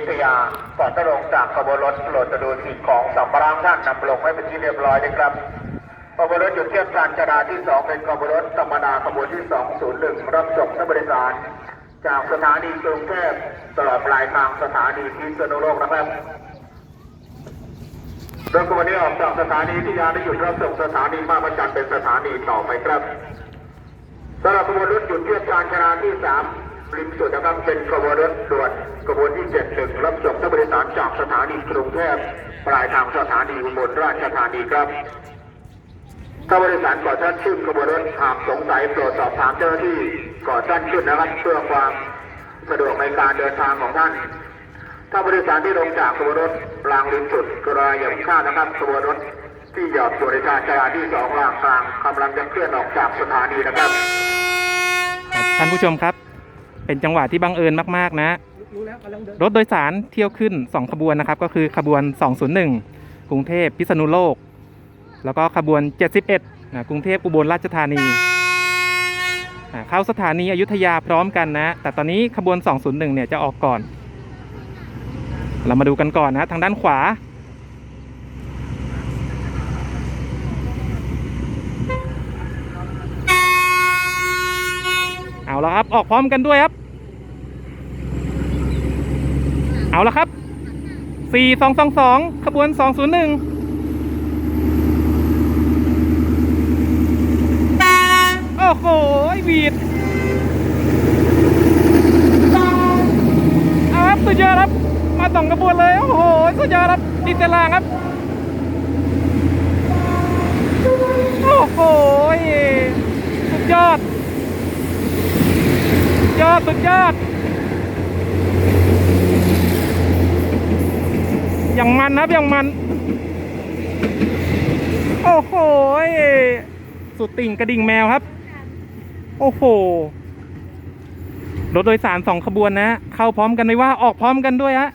ยุธยาก่อนจะลงจากขบวนรถโปรดจะดูสิ่งของสัมภาระท่านนำลงให้เป็นที่เรียบร้อยนะครับขบวนรถหยุดเทียบการจราที่2เป็นขบวนรถธรรมดาขบวนที่201รับส่งผู้บริการจากสถานีกรุงเทพตลอดปลายทางสถานีพิษณุโลกนะครับโดยขบวนนี้ออกจากสถานีที่ยาได้หยุดรับส่งสถานีมาประจันเป็นสถานีต่อไปครับสำหรับขบวนรถหยุดเทียบการชนาที่สาม ริมสุดนะครับเป็นขบวนรถด่วนขบวนที่เจ็ดหนึ่งรับส่งผู้บริการจากสถานีกรุงเทพปลายทางสถานีอุบลราชธานีครับถ้าบริษัทก่อท่านขึ้นขบวนรถหากสงสัยโปรดสอบถามเจ้าหน้าที่ก่อท่านขึ้นนะครับเพื่อความสะดวกในการเดินทางของท่าน ถ้าบริษัทที่ลงจากขบวนรถรางริมสุดกระยำค่านะครับขบวนรถที่หยอดบริการจราที่สองรางกลางกำลังจะเคลื่อนออกจากสถานีนะครับท่านผู้ชมครับ เป็นจังหวะที่บังเอิญมากๆนะ รถโดยสารเที่ยวขึ้น 2 ขบวนนะครับ ก็คือขบวน 201 กรุงเทพพิษณุโลก แล้วก็ขบวน 71นะกรุงเทพอุบลราชธานีอ่าเข้าสถานีอยุธยาพร้อมกันนะ แต่ตอนนี้ขบวน 201 เนี่ยจะออกก่อน เรามาดูกันก่อนนะ ทางด้านขวาเอาละครับ ออกพร้อมกันด้วยครับ เอาละครับ 4 2 2 2 ขบวน 201โอ้โหวีดเอาครับสุดยอดครับ มาสองขบวนเลย โอ้โห สุดยอดครับติดตารางครับ โอ้โหสุดยอด ยอด สุดยอด อย่างมันนะครับอย่างมัน โอ้โหสุดติ่งกระดิ่งแมวครับ โอ้โห รถโดยสารสองขบวนนะ เข้าพร้อมกันไม่ว่าออกพร้อมกันด้วยฮะ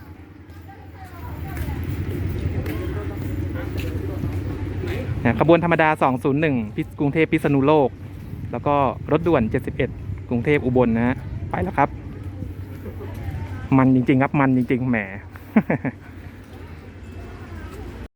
ขบวนธรรมดา 201พิษกรุงเทพพิษณุโลก แล้วก็รถด่วน 71 กรุงเทพอุบลนะฮะ ไปแล้วครับ มันจริง ๆ ครับ มันจริง ๆ แหม